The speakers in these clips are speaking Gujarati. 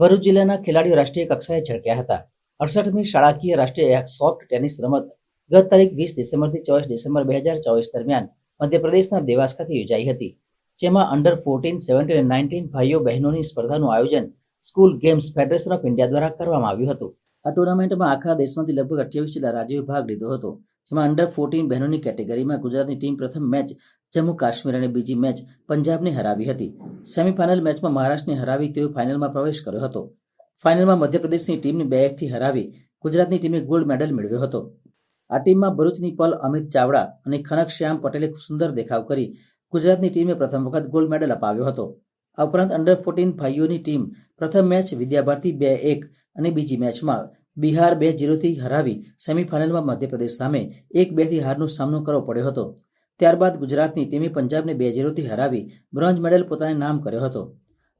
ભરૂચ જિલ્લાના ખેલાડીઓ રાષ્ટ્રીય કક્ષાએ ઝળક્યા હતા. અડસઠમી શાળાકીય રાષ્ટ્રીય સોફ્ટ ટેનિસ રમત ગત તારીખ વીસ ડિસેમ્બરથી ચોવીસ ડિસેમ્બર બે હજાર ચોવીસ દરમિયાન મધ્યપ્રદેશના દેવાસ ખાતે યોજાઈ હતી. જેમાં અંડર ફોર્ટીન સેવન્ટીન અને નાઇન્ટીન ભાઈઓ બહેનોની સ્પર્ધાનું આયોજન school games federation of India દ્વારા કરવામાં આવ્યું હતું. આ ટુર્નામેન્ટમાં આખા દેશમાંથી લગભગ અઠ્યાવીસ જેટલા રાજ્યોએ ભાગ લીધો હતો. જેમાં અંડર ફોર્ટીન બહેનોની કેટેગરીમાં ગુજરાતની ટીમ પ્રથમ મેચ જમ્મુ કાશ્મીર અને બીજી મેચ પંજાબને હરાવી હતી. સેમીફાઇનલ મેચમાં મહારાષ્ટ્રને હરાવી તેઓ ફાઇનલમાં પ્રવેશ કર્યો હતો. ફાઇનલમાં મધ્યપ્રદેશની ટીમને બે એકથી હરાવી ગુજરાતની ટીમે ગોલ્ડ મેડલ મેળવ્યો હતો. આ ટીમમાં ભરૂચની પલ અમિત ચાવડા અને ખનક શ્યામ પટેલે સુંદર દેખાવ કરી ગુજરાતની ટીમે પ્રથમ વખત ગોલ્ડ મેડલ અપાવ્યો હતો. આ ઉપરાંત અંડર ફોર્ટીન ભાઈઓની ટીમ પ્રથમ મેચ વિદ્યાભારતી બે એક અને બીજી મેચમાં બિહાર બે જીરોથી હરાવી સેમીફાઇનલમાં મધ્યપ્રદેશ સામે એક બેથી હારનો સામનો કરવો પડ્યો હતો. ત્યારબાદ ગુજરાતની ટીમે પંજાબને બે જીરોથી હરાવી બ્રોન્ઝ મેડલ પોતાને નામ કર્યો હતો.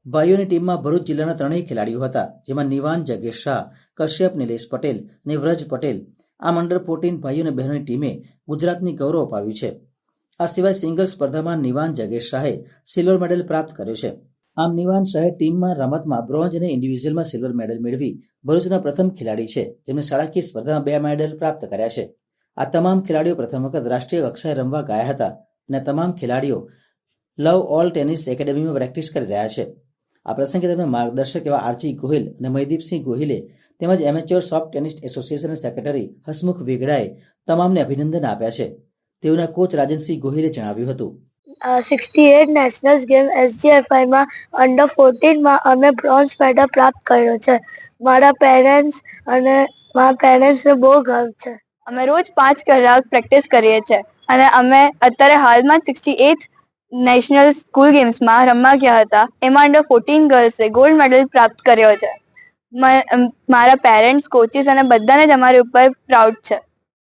ભાઈઓની ટીમમાં ભરૂચ જિલ્લાના ત્રણેય ખેલાડીઓ હતા, જેમાં નિવાન, જગેશ શાહ, કશ્યપ, નિલેશ પટેલ અને વ્રજ પટેલ. આમ અંડર ફોર્ટીન ભાઈઓ અને બહેનોની ટીમે ગુજરાતની ગૌરવ અપાવ્યું છે. આ સિવાય સિંગલ સ્પર્ધામાં નિવાન, જગેશ શાહે સિલ્વર મેડલ પ્રાપ્ત કર્યો છે. આમ નિવાન શાહે ટીમમાં રમતમાં બ્રોન્ઝ અને ઇન્ડિવિઝ્યુઅલમાં સિલ્વર મેડલ મેળવી ભરૂચના પ્રથમ ખેલાડી છે. જેમણે શાળાકીય સ્પર્ધામાં બે મેડલ પ્રાપ્ત કર્યા છે. આ તમામ ખેલાડીઓ પ્રથમ વખત રાષ્ટ્રીય કક્ષાએ રમવા ગયા હતા અને તમામ ખેલાડીઓ લવ ઓલ ટેનિસ એકેડેમીમાં પ્રેક્ટિસ કરી રહ્યા છે. આ પ્રસંગે તેમના માર્ગદર્શક એવા આરજી ગોહિલ અને મયદીપસિંહ ગોહિલે તેમજ એમેચ્યોર સોફ્ટ ટેનિસ એસોસિએશનના સેક્રેટરી હસમુખ વેગડાએ તમામને અભિનંદન આપ્યા છે. તેઓના કોચ રાજનસિંહ ગોહિલે જણાવ્યું હતું. સિક્સટી એટ નેશનલ્સ ગેમ એસજીએફઆઈમાં અંડર ફોર્ટીનમાં અમે બ્રોન્ઝ મેડલ પ્રાપ્ત કર્યો છે. મારા પેરેન્ટ્સ અને મારા પેરેન્ટ્સને બહુ ગર્વ છે. અમે રોજ પાંચ કલાક પ્રેક્ટિસ કરીએ છીએ અને અમે અત્યારે હાલમાં સિક્સટી એઇથ નેશનલ સ્કૂલ ગેમ્સમાં રમવા ગયા હતા. એમાં અંડર ફોર્ટીન ગર્લ્સે ગોલ્ડ મેડલ પ્રાપ્ત કર્યો છે. મારા પેરેન્ટ્સ કોચિસ અને બધાને જ અમારી ઉપર પ્રાઉડ છે.